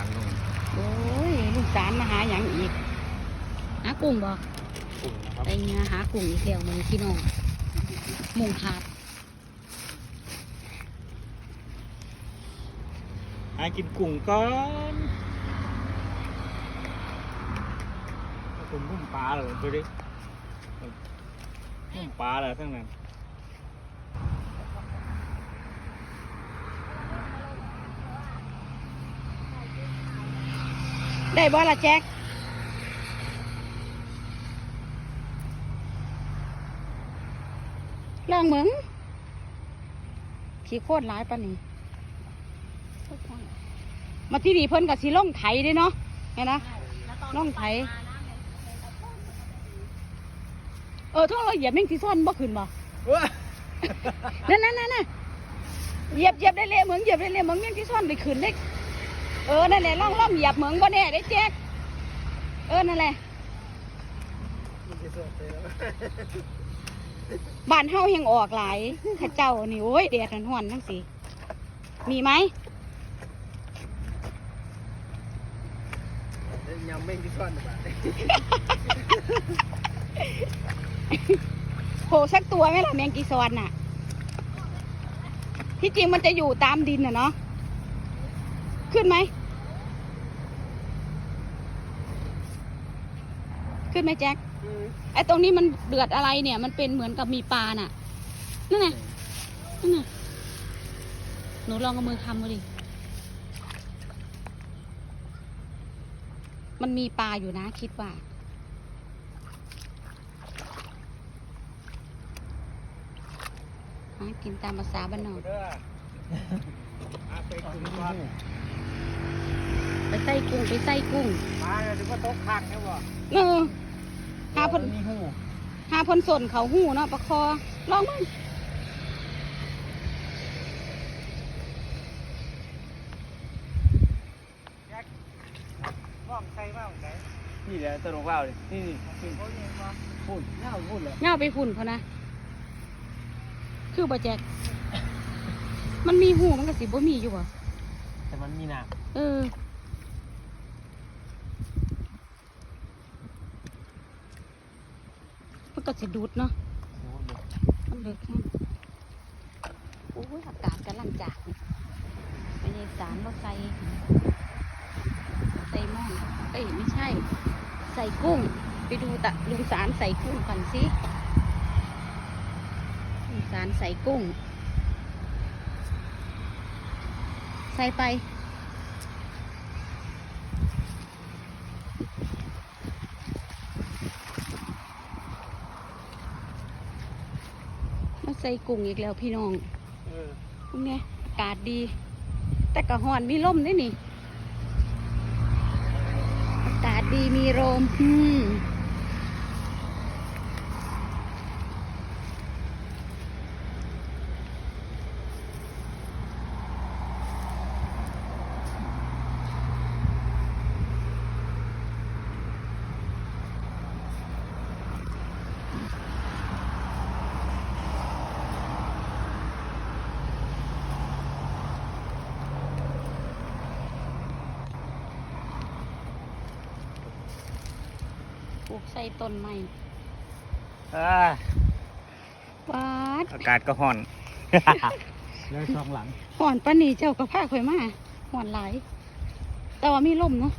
มันลงโอ้ยลูกสามมาหาอย่างอีก หากุ้งบ่กุ้งนะครับไอเนื้อหากุ้งอีกแล้วมึงพี่น้องหมุงผาดหากินกุ้งก่อนคุณพุ่มปลาเหรอดูดิพุ่มปลาเหรอทั้งนั้น ได้บ่ละแจ็คลองเหมืองขี้โคตรร้ายปะนี่มาที่นี่เพิ่นกับสีล่องไถเด้เนาะไงนะล่องไถเออถ้าเราเหยียบแม่งที่ซ่อนบ่ขึ้นบ่นั่นนั่นนั่นน่ะเหยียบเหยียบได้เลยเหมืองเหยียบได้เลยเหมืองแม่งที่ซ่อนไปขึ้นได้ เออ นั่นแหละล่องล่องเหยียบเหมืองบ่แน่ได้แจ๊กเออ นั่นแหละบ้านเฮายังออกหลายข้าเจ้านี่โอ้ยแดดหันหวนทั้งสิมีไหมยำเม่งที่ซ่อนแบบโผล่สักตัวไหมล่ะแมงกีซอนน่ะ ที่จริงมันจะอยู่ตามดินน่ะเนาะขึ้นไหม ขึ้นไหมแจ็คไอ้ตรงนี้มันเดือดอะไรเนี่ย มันเป็นเหมือนกับมีปลาน่ะ นั่นไงนั่นน่ะหนูลองเอามือคำมาดิ มันมีปลาอยู่นะคิดว่าหากินตามภาษาบ้านนอกเด้อหา ไปกุ้งก่อนไปใส่กุ้งไปใส่กุ้งมาเลยถึงว่าตกคักเนี่ยบ่เออหาเพ่นมีหูหาเพ่นสนเขาหูเนาะประคอลองมึงว่องใส่ว่องไหนนี่แหละตลกว่าวเลยนี่นี่โอ้ยยังบ่พูดน่าพูดเลยเงาไปหุ่นเขานะคือบ่แจกมันมีหูมันก็สิบ่มีอยู่บ่แต่มันมีหนักเออ มันก็สิดูดเนาะมันเลิกโอ้ยอากาศกำลังจากไม่ใช่สารเราใส่ใส่หม้อเอ้ยไม่ใช่ ใส่กุ้ง ไปดูตะลุงสารใส่กุ้งก่อนสิลุงสารใส่กุ้ง ใส่ไป ใส่กุ้งอีกแล้วพี่น้องเออพวกเนี้ยอากาศดี แต่กระหอนมีลมด้วยนี่ อากาศดีมีลมอืม กใส่ต้นไม้อ่าปาดอากาศก็ห่อน แล้วช่องหลัง ห่อนปานนีเจ้าก็พาข่อยมาห่อนหลาย แต่ว่ามีลมเนาะ